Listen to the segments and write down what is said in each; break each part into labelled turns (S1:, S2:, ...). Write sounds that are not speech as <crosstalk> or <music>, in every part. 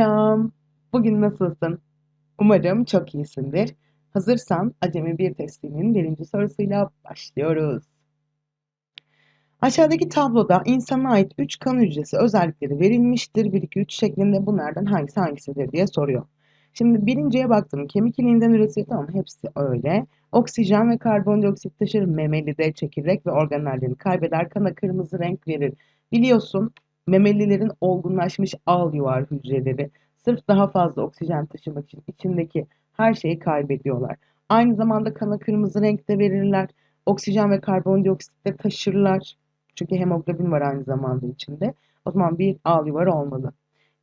S1: Selam. Bugün nasılsın? Umarım çok iyisindir. Hazırsan acemi bir testinin birinci sorusuyla başlıyoruz. Aşağıdaki tabloda insana ait 3 kan hücresi özellikleri verilmiştir. 1, 2, 3 şeklinde bunlardan hangisi hangisidir diye soruyor. Şimdi birinciye baktım. Kemik iliğinden üretilir. Tamam hepsi öyle. Oksijen ve karbondioksit taşır. Memelide çekirdek ve organellerini kaybeder. Kana kırmızı renk verir. Biliyorsun memelilerin olgunlaşmış al yuvar hücreleri sırf daha fazla oksijen taşımak için içindeki her şeyi kaybediyorlar. Aynı zamanda kana kırmızı renkte verirler. Oksijen ve karbondioksit de taşırlar. Çünkü hemoglobin var aynı zamanda içinde. O zaman bir al yuvarı olmalı.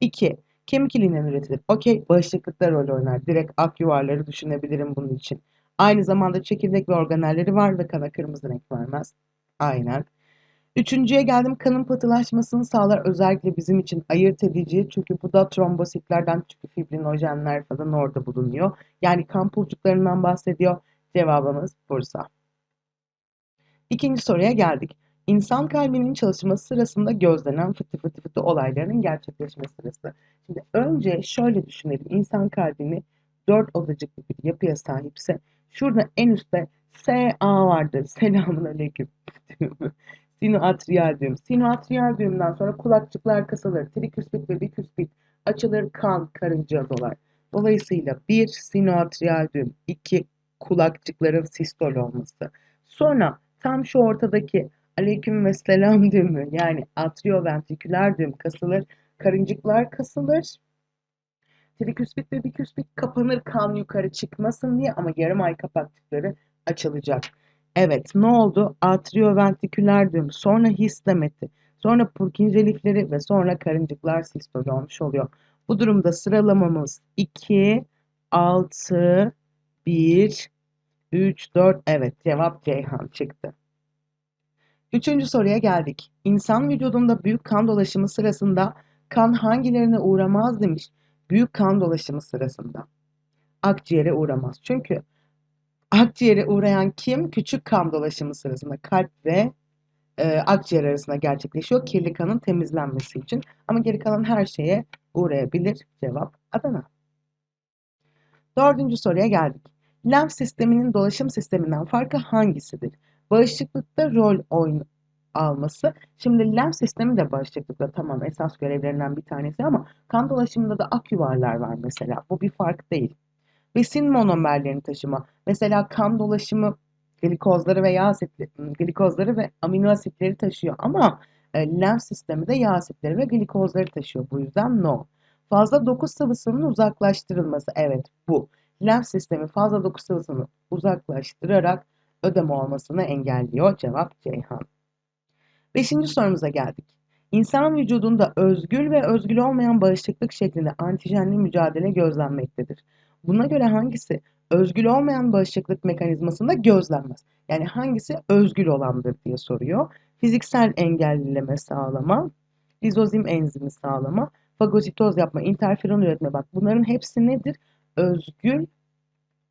S1: 2. Kemik iliğinden üretilir. Okey, bağışıklıkta rol oynar. Direkt ak yuvarları düşünebilirim bunun için. Aynı zamanda çekirdek ve organelleri var ve kana kırmızı renk vermez. Aynen. Üçüncüye geldim kanın pıhtılaşmasını sağlar özellikle bizim için ayırt edici çünkü bu da trombositlerden çünkü fibrinojenler falan orada bulunuyor. Yani kan pulcuklarından bahsediyor. Cevabımız Bursa. İkinci soruya geldik. İnsan kalbinin çalışması sırasında gözlenen fıtı fıtı fıtı olaylarının gerçekleşme sırası. Şimdi önce şöyle düşünelim. İnsan kalbini dört odacıklı bir yapıya sahipse şurada en üstte SA vardır. <laughs> Selamun aleyküm. Sinoatriyal düğüm. Sinoatriyal düğümden sonra kulakçıklar kasılır. Triküspit ve biküspit açılır kan karınca dolar. Dolayısıyla bir sinoatriyal düğüm, iki kulakçıkların sistol olması. Sonra tam şu ortadaki aleyküm ve selam düğümü yani atrioventriküler düğüm kasılır. Karıncıklar kasılır. Triküspit ve biküspit kapanır kan yukarı çıkmasın diye ama yarım ay kapakçıkları açılacak. Evet ne oldu? Atrioventriküler düğüm, sonra histemeti, sonra Purkinje lifleri ve sonra karıncıklar sistol olmuş oluyor. Bu durumda sıralamamız 2, 6, 1, 3, 4. Evet cevap Ceyhan çıktı. Üçüncü soruya geldik. İnsan vücudunda büyük kan dolaşımı sırasında kan hangilerine uğramaz demiş. Büyük kan dolaşımı sırasında. Akciğere uğramaz. Çünkü akciğere uğrayan kim? Küçük kan dolaşımı sırasında kalp ve e, akciğer arasında gerçekleşiyor. Kirli kanın temizlenmesi için. Ama geri kalan her şeye uğrayabilir. Cevap Adana. Dördüncü soruya geldik. Lenf sisteminin dolaşım sisteminden farkı hangisidir? Bağışıklıkta rol oyun alması. Şimdi lenf sistemi de bağışıklıkta tamam esas görevlerinden bir tanesi ama kan dolaşımında da ak yuvarlar var mesela. Bu bir fark değil. Besin monomerlerini taşıma. Mesela kan dolaşımı glikozları ve yağ asitleri, glikozları ve amino asitleri taşıyor ama e, lenf sistemi de yağ asitleri ve glikozları taşıyor. Bu yüzden no. Fazla doku sıvısının uzaklaştırılması. Evet bu. Lenf sistemi fazla doku sıvısını uzaklaştırarak ödeme olmasını engelliyor. Cevap Ceyhan. Beşinci sorumuza geldik. İnsan vücudunda özgül ve özgül olmayan bağışıklık şeklinde antijenli mücadele gözlenmektedir. Buna göre hangisi özgül olmayan bağışıklık mekanizmasında gözlenmez? Yani hangisi özgül olandır diye soruyor. Fiziksel engelleme sağlama, lizozim enzimi sağlama, fagositoz yapma, interferon üretme. Bak bunların hepsi nedir? Özgül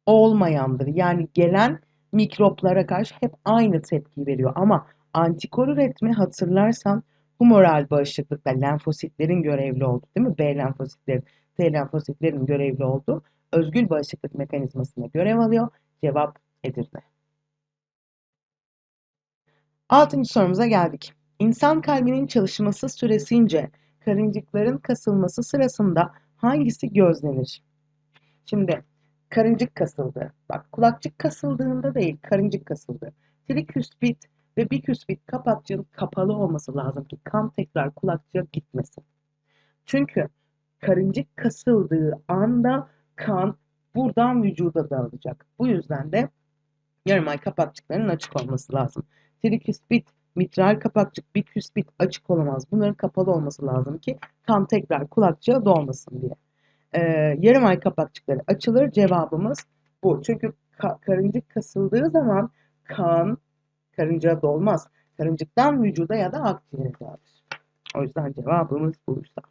S1: olmayandır. Yani gelen mikroplara karşı hep aynı tepki veriyor. Ama antikor üretme hatırlarsan humoral bağışıklıkta lenfositlerin görevli olduğu değil mi? B lenfositlerin, T lenfositlerin görevli olduğu özgül bağışıklık mekanizmasına görev alıyor. Cevap Edirne. Altıncı sorumuza geldik. İnsan kalbinin çalışması süresince karıncıkların kasılması sırasında hangisi gözlenir? Şimdi karıncık kasıldı. Bak kulakçık kasıldığında değil karıncık kasıldı. Triküspit ve biküspit kapakçığın kapalı olması lazım ki kan tekrar kulakçığa gitmesin. Çünkü karıncık kasıldığı anda kan buradan vücuda dağılacak. Bu yüzden de yarım ay kapakçıklarının açık olması lazım. Triküspit, mitral kapakçık, biküspit açık olamaz. Bunların kapalı olması lazım ki kan tekrar kulakçığa dolmasın diye. Ee, yarım ay kapakçıkları açılır. Cevabımız bu. Çünkü ka karıncık kasıldığı zaman kan karıncağa dolmaz. Karıncıktan vücuda ya da akciğere dağılır. O yüzden cevabımız buysa.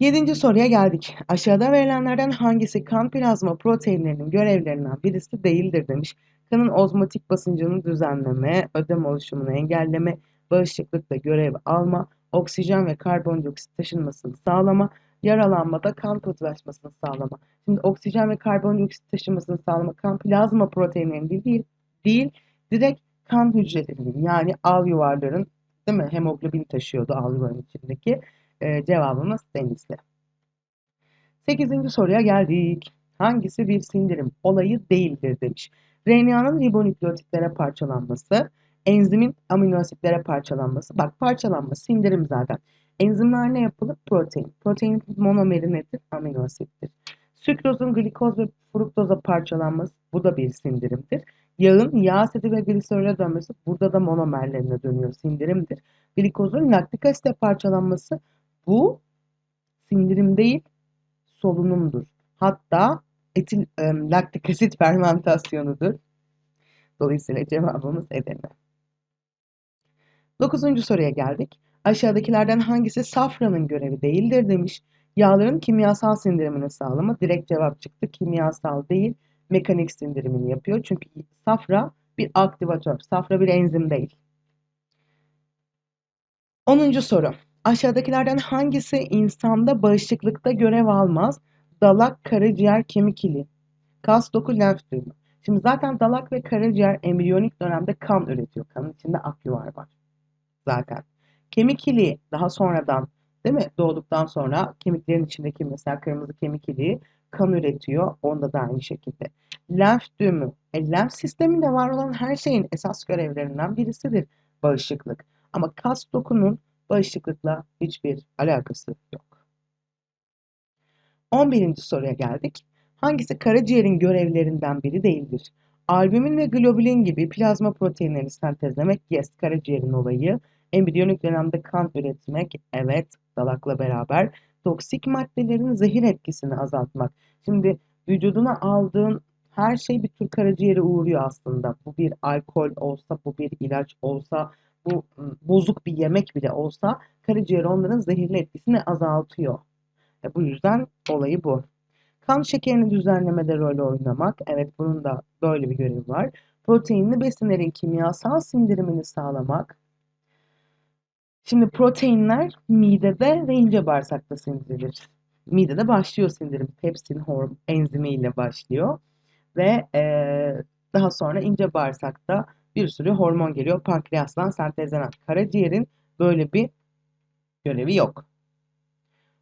S1: Yedinci soruya geldik. Aşağıda verilenlerden hangisi kan plazma proteinlerinin görevlerinden birisi değildir demiş. Kanın ozmotik basıncını düzenleme, ödem oluşumunu engelleme, bağışıklıkta görev alma, oksijen ve karbondioksit taşınmasını sağlama, Yaralanmada kan pıhtılaşmasını sağlama. Şimdi oksijen ve karbondioksit taşımasını sağlama kan plazma proteinlerinin değil, değil, değil direkt kan hücrelerinin yani al yuvarların değil mi hemoglobin taşıyordu al yuvarın içindeki. Ee, cevabımız denizli. Sekizinci soruya geldik. Hangisi bir sindirim olayı değildir demiş. RNA'nın ribonükleotitlere parçalanması, enzimin amino asitlere parçalanması. Bak parçalanma sindirim zaten. Enzimler ne yapılır? Protein. Protein monomeri nedir? Amino asittir. Sükrozun glikoz ve fruktoza parçalanması bu da bir sindirimdir. Yağın yağ asidi ve gliserole dönmesi burada da monomerlerine dönüyor sindirimdir. Glikozun laktik asite parçalanması bu sindirim değil solunumdur. Hatta etil e, laktik asit fermentasyonudur. Dolayısıyla cevabımız Edirne. Dokuzuncu soruya geldik. Aşağıdakilerden hangisi safranın görevi değildir demiş. Yağların kimyasal sindirimini sağlama. Direkt cevap çıktı. Kimyasal değil, mekanik sindirimini yapıyor. Çünkü safra bir aktivatör. Safra bir enzim değil. Onuncu soru. Aşağıdakilerden hangisi insanda bağışıklıkta görev almaz? Dalak, karaciğer, kemik iliği. Kas, doku, lenf düğümü. Şimdi zaten dalak ve karaciğer embriyonik dönemde kan üretiyor. Kanın içinde aküvar var. Zaten. Kemik iliği daha sonradan değil mi? Doğduktan sonra kemiklerin içindeki mesela kırmızı kemik iliği kan üretiyor. Onda da aynı şekilde. Lenf düğümü. E, lenf sisteminde var olan her şeyin esas görevlerinden birisidir bağışıklık. Ama kas dokunun bağışıklıkla hiçbir alakası yok. 11. soruya geldik. Hangisi karaciğerin görevlerinden biri değildir? Albümin ve globulin gibi plazma proteinlerini sentezlemek, yes, karaciğerin olayı. Embriyonik dönemde kan üretmek, evet, dalakla beraber. Toksik maddelerin zehir etkisini azaltmak. Şimdi vücuduna aldığın her şey bir tür karaciğere uğruyor aslında. Bu bir alkol olsa, bu bir ilaç olsa, bu bozuk bir yemek bile olsa karaciğer onların zehirli etkisini azaltıyor. E bu yüzden olayı bu. Kan şekerini düzenlemede rol oynamak. Evet bunun da böyle bir görevi var. Proteinli besinlerin kimyasal sindirimini sağlamak. Şimdi proteinler midede ve ince bağırsakta sindirilir. Midede başlıyor sindirim. Pepsin horm enzimiyle başlıyor. Ve e, daha sonra ince bağırsakta bir sürü hormon geliyor. Pankreastan sentezlenen. Karaciğerin böyle bir görevi yok.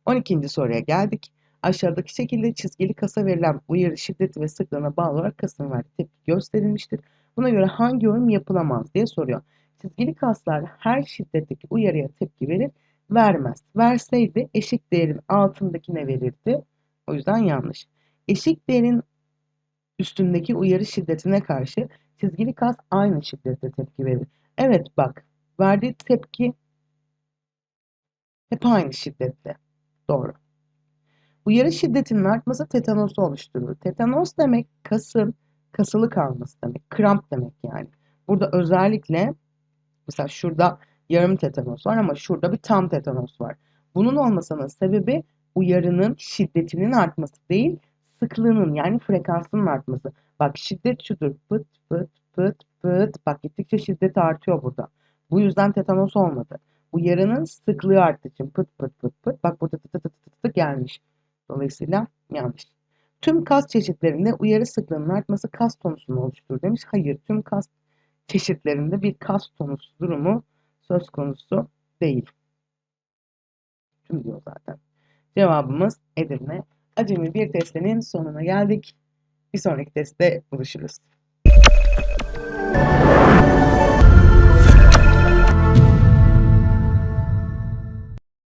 S1: 12. soruya geldik. Aşağıdaki şekilde çizgili kasa verilen uyarı şiddeti ve sıklığına bağlı olarak kasın verdiği tepki gösterilmiştir. Buna göre hangi yorum yapılamaz diye soruyor. Çizgili kaslar her şiddetteki uyarıya tepki verir, vermez. Verseydi eşik değerin altındakine verirdi. O yüzden yanlış. Eşik değerin üstündeki uyarı şiddetine karşı çizgili kas aynı şiddette tepki verir. Evet bak verdiği tepki hep aynı şiddette. Doğru. Uyarı şiddetinin artması tetanosu oluşturur. Tetanos demek kasın kasılı kalması demek. Kramp demek yani. Burada özellikle mesela şurada yarım tetanos var ama şurada bir tam tetanos var. Bunun olmasının sebebi uyarının şiddetinin artması değil, sıklığının yani frekansının artması. Bak şiddet şudur. Pıt pıt pıt pıt. Bak gittikçe şiddet artıyor burada. Bu yüzden tetanos olmadı. Uyarının sıklığı arttığı için pıt pıt pıt pıt. Bak burada tıt tıt tıt tıt gelmiş. Dolayısıyla yanlış. Tüm kas çeşitlerinde uyarı sıklığının artması kas tonusunu oluşturur demiş. Hayır tüm kas çeşitlerinde bir kas tonusu durumu söz konusu değil. Tüm diyor zaten. Cevabımız Edirne acemi bir testinin sonuna geldik. Bir sonraki testte buluşuruz.